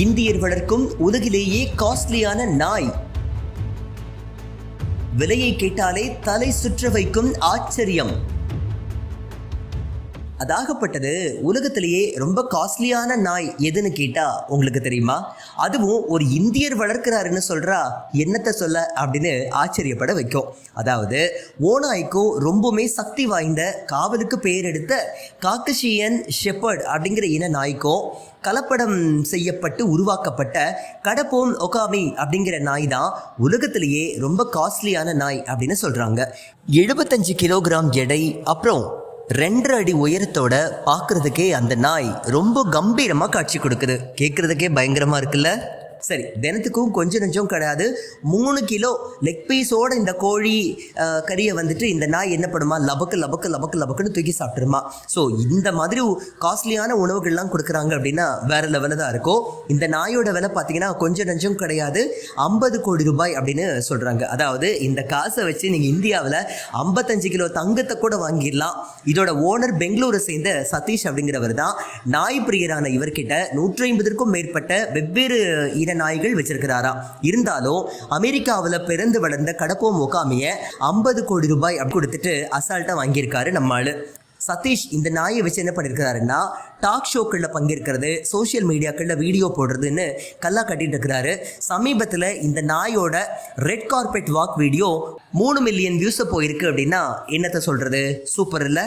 இந்தியர் வளர்க்கும் உலகிலேயே காஸ்ட்லியான நாய். விலையை கேட்டாலே தலை சுற்ற வைக்கும் ஆச்சரியம். அதாகப்பட்டது உலகத்திலேயே ரொம்ப காஸ்ட்லியான நாய் எதுன்னு கேட்டா உங்களுக்கு தெரியுமா? அதுவும் ஒரு இந்தியர் வளர்க்கிறாருன்னு சொல்றா என்னத்தை சொல்ல அப்படின்னு ஆச்சரியப்பட வைக்கும். அதாவது ஓநாய்க்கும் ரொம்பவுமே சக்தி வாய்ந்த காவலுக்கு பெயர் எடுத்த காக்கஷியன் ஷெப்பர்ட் அப்படிங்கிற இன நாய்க்கும் கலப்படம் செய்யப்பட்டு உருவாக்கப்பட்ட கடப்போம் ஒகாமி அப்படிங்கிற நாய் தான் உலகத்திலேயே ரொம்ப காஸ்ட்லியான நாய் அப்படின்னு சொல்றாங்க. எழுபத்தஞ்சு கிலோகிராம் எடை அப்புறம் ரெண்டரை அடி உயரத்தோட பார்க்குறதுக்கே அந்த நாய் ரொம்ப கம்பீரமா காட்சி கொடுக்குது. கேட்குறதுக்கே பயங்கரமா இருக்குல்ல? சரி தினத்துக்கும் கொஞ்சம் நஞ்சம் கிடையாது. மூணு கிலோ லெக் பீஸோட இந்த கோழி கறியை வந்துட்டு இந்த நாய் என்ன பண்ணுமா? லபக்கு லபக்கு லபக்கு லபக்குன்னு தூக்கி சாப்பிட்டுருமா. ஸோ இந்த மாதிரி காஸ்ட்லியான உணவுகள்லாம் கொடுக்குறாங்க அப்படின்னா வேற லெவலில் தான் இருக்கும். இந்த நாயோட விலை பார்த்தீங்கன்னா கொஞ்சம் நஞ்சம் கிடையாது. ஐம்பது கோடி ரூபாய் அப்படின்னு சொல்கிறாங்க அதாவது இந்த காசை வச்சு நீங்கள் இந்தியாவில் ஐம்பத்தஞ்சு கிலோ தங்கத்தை கூட வாங்கிடலாம். இதோட ஓனர் பெங்களூரை சேர்ந்த சதீஷ் அப்படிங்கிறவர் தான். நாய் பிரியரான இவர்கிட்ட நூற்றி ஐம்பதற்கும் மேற்பட்ட வெவ்வேறு இன நாய்கள் வச்சிருக்கிறாராம். இருந்தாலும் அமெரிக்காவில் பிறந்து வளர்ந்த கடப்போ முகாமிய ஐம்பது கோடி ரூபாய் அப்படி கொடுத்துட்டு அசால்ட்டா வாங்கியிருக்காரு நம்மளு சதீஷ் இந்த நாயை வச்சு என்ன பண்ணியிருக்கிறாருன்னா டாக் ஷோக்களில் பங்கேற்கிறது சோஷியல் மீடியாக்களில் வீடியோ போடுறதுன்னு கல்லா கட்டிட்டு இருக்கிறாரு. சமீபத்தில் இந்த நாயோட ரெட் கார்பெட் வாக் வீடியோ மூணு மில்லியன் வியூஸை போயிருக்கு அப்படின்னா என்னத்தை சொல்றது? சூப்பர் இல்லை?